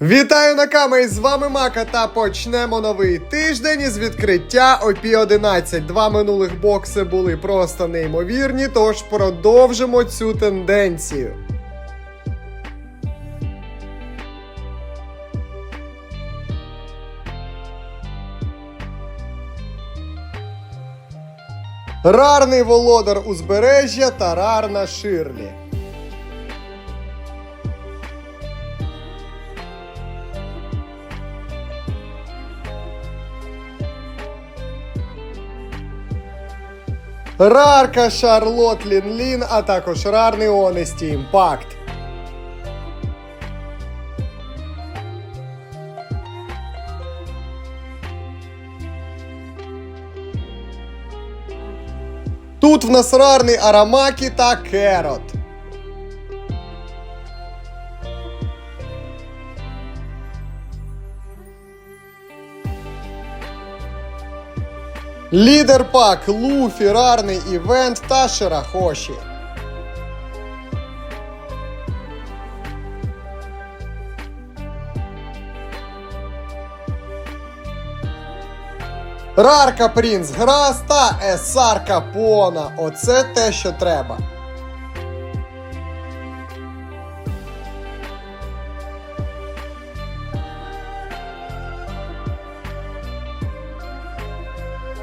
Вітаю на камері, з вами Мака та почнемо новий тиждень із відкриття OP11. Два минулих бокси були просто неймовірні, тож продовжимо цю тенденцію. Рарний володар узбережжя та рарна Ширлі. Рарка Шарлот Лінлін, а також рарний Онесті Імпакт. Тут в нас рарний Арамакі та Керот. Лідер пак, Луфі, рарний івент та Ширахоші. Рарка Принц Грас та Есар Капона. Оце те, що треба.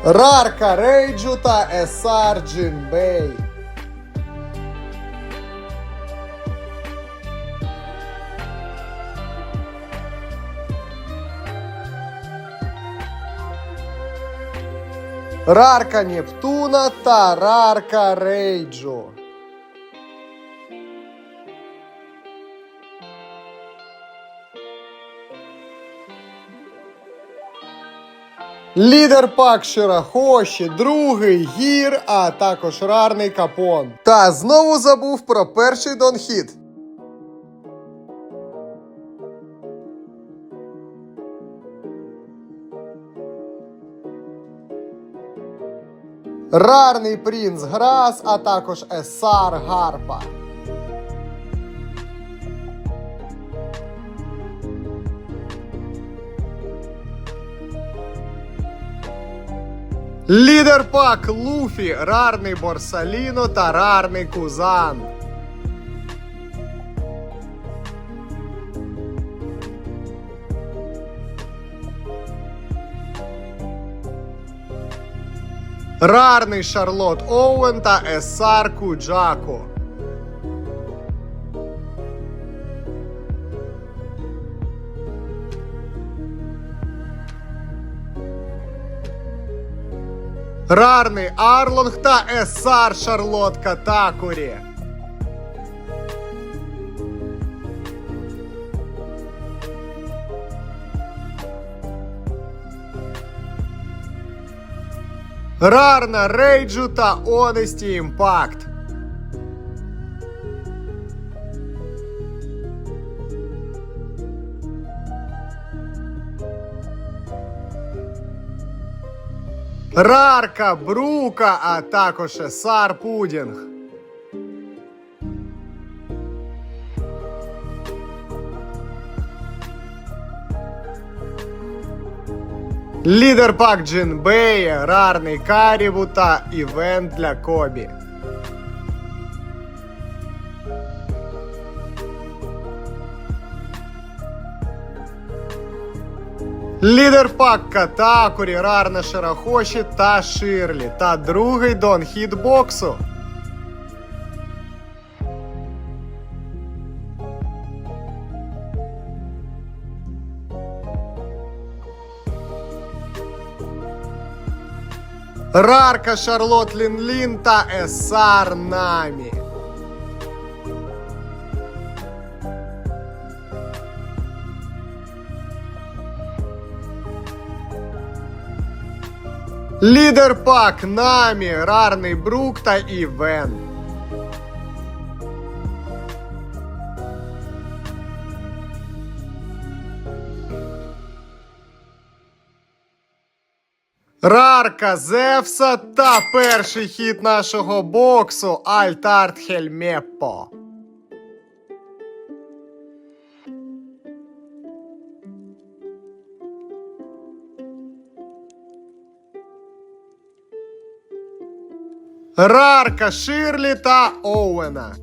Рарка Рейджу та Есар Джинбей. Рарка Нептуна та Рарка Рейджу. Лідер пак Ширахоші, другий гір, а також рарний капон. Та знову забув про перший донхід. Рарний принц Грас, а також Есар Гарпа. Лідер пак Луфі, рарний Борсаліно та рарний Кузан. Рарний Шарлот Оуен та Есар Куджако. Рарний Арлонг та Есар Шарлотка Такурі. Рарна Рейджу та Онесті Impact. Рарка Брука, а також сар Пудінг. Лідер пак Джинбей, рарний Карібу та івент для Кобі. Лідер пак Катакурі, рарна Ширахоші та Ширлі. Та другий дон хітбоксу. Рарка Шарлот Лінлін та Есар Намі. Лідер пак Намі, рарний Брук та Івен. Рарка Зевса та перший хід нашого боксу Альтарт Хельмеппо. Рарка, Ширлі та Оуена.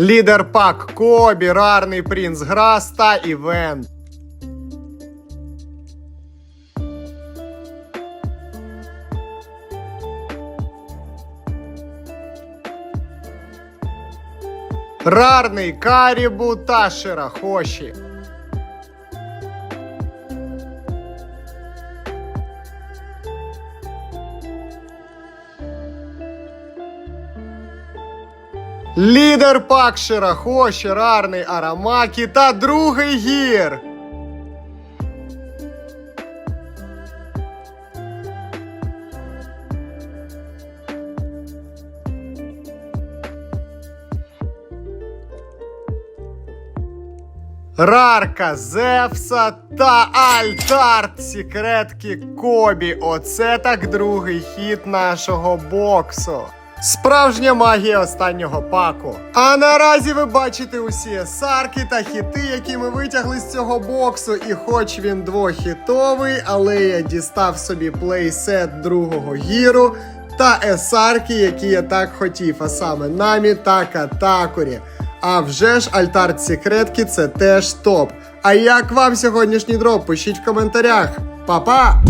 Лідер пак Кобі, Рарний Принц Грас та Івент. Рарний Карібу та Ширахоші. Лідер пак Ширахоші, Рарний Арамакі та другий гір. Рарка Зевса та Альтарт Секретки Кобі. Оце так другий хід нашого боксу. Справжня магія останнього паку. А наразі ви бачите усі сарки та хіти, які ми витягли з цього боксу. І хоч він двохітовий, але я дістав собі плейсет другого гіру та есарки, які я так хотів, а саме Намі та Катакурі. А вже ж альтарт секретки це теж топ. А як вам сьогоднішній дроп? Пишіть в коментарях. Па-па!